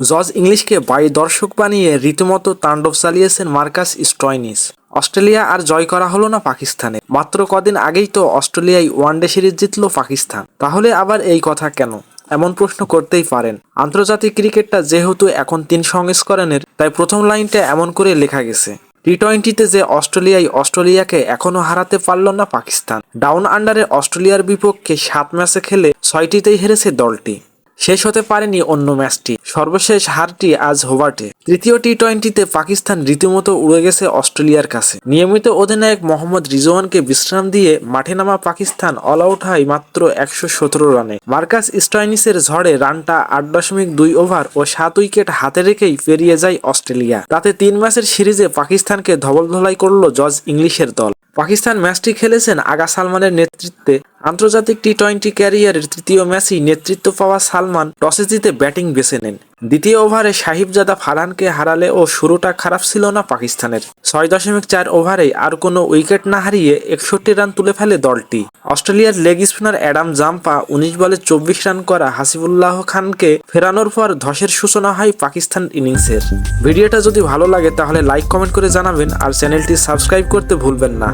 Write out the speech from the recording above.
জজ ইংলিশকে বাই দর্শক বানিয়ে রীতিমতো তাণ্ডব চালিয়েছেন মার্কাস স্টয়নিস অস্ট্রেলিয়া আর জয় করা হলো না পাকিস্তানে। মাত্র কদিন আগেই তো অস্ট্রেলিয়ায় ওয়ানডে সিরিজ জিতল পাকিস্তান। তাহলে আবার এই কথা কেন? এমন প্রশ্ন করতেই পারেন। আন্তর্জাতিক ক্রিকেটটা যেহেতু এখন তিন সংস্করণের, তাই প্রথম লাইনটা এমন করে লেখা গেছে। টি টোয়েন্টিতে যে অস্ট্রেলিয়ায় অস্ট্রেলিয়াকে এখনও হারাতে পারল না পাকিস্তান। ডাউন আন্ডারে অস্ট্রেলিয়ার বিপক্ষে সাত ম্যাচে খেলে ছয়টিতেই হেরেছে দলটি। শেষ হতে পারেনি অন্য ম্যাচটি। সর্বশেষ হারটি আজ হোবার্টে। তৃতীয় টি টোয়েন্টিতে পাকিস্তান রীতিমতো উড়ে গেছে অস্ট্রেলিয়ার কাছে। নিয়মিত অধিনায়ক মোহাম্মদ রিজওয়ানকে বিশ্রাম দিয়ে মাঠে নামা পাকিস্তান অল আউট হয় মাত্র একশো সতেরো রানে। মার্কাস স্টয়নিসের ঝড়ে রানটা আট দশমিক দুই ওভার ও সাত উইকেট হাতে রেখেই পেরিয়ে যায় অস্ট্রেলিয়া। তাতে তিন ম্যাচের সিরিজে পাকিস্তানকে ধবলধলাই করল জজ ইংলিশের দল। পাকিস্তান ম্যাচটি খেলেছেন আগা সালমানের নেতৃত্বে আন্তর্জাতিক টি টোয়েন্টি ক্যারিয়ারের তৃতীয় ম্যাচেই নেতৃত্ব পাওয়া সালমান টসে জিতে ব্যাটিং বেছে নেন। দ্বিতীয় ওভারে সাহিবজাদা ফারহানকে হারালে ও শুরুটা খারাপ ছিল না পাকিস্তানের। ছয় দশমিক চার ওভারে আর কোনো উইকেট না হারিয়ে একষট্টি রান তুলে ফেলে দলটি। অস্ট্রেলিয়ার লেগ স্পিনার অ্যাডাম জাম্পা উনিশ বলে চব্বিশ রান করা হাসিবুল্লাহ খানকে ফেরানোর পর ধসের সূচনা হয় পাকিস্তান ইনিংসের। ভিডিওটা যদি ভালো লাগে তাহলে লাইক, কমেন্ট করে জানাবেন আর চ্যানেলটি সাবস্ক্রাইব করতে ভুলবেন না।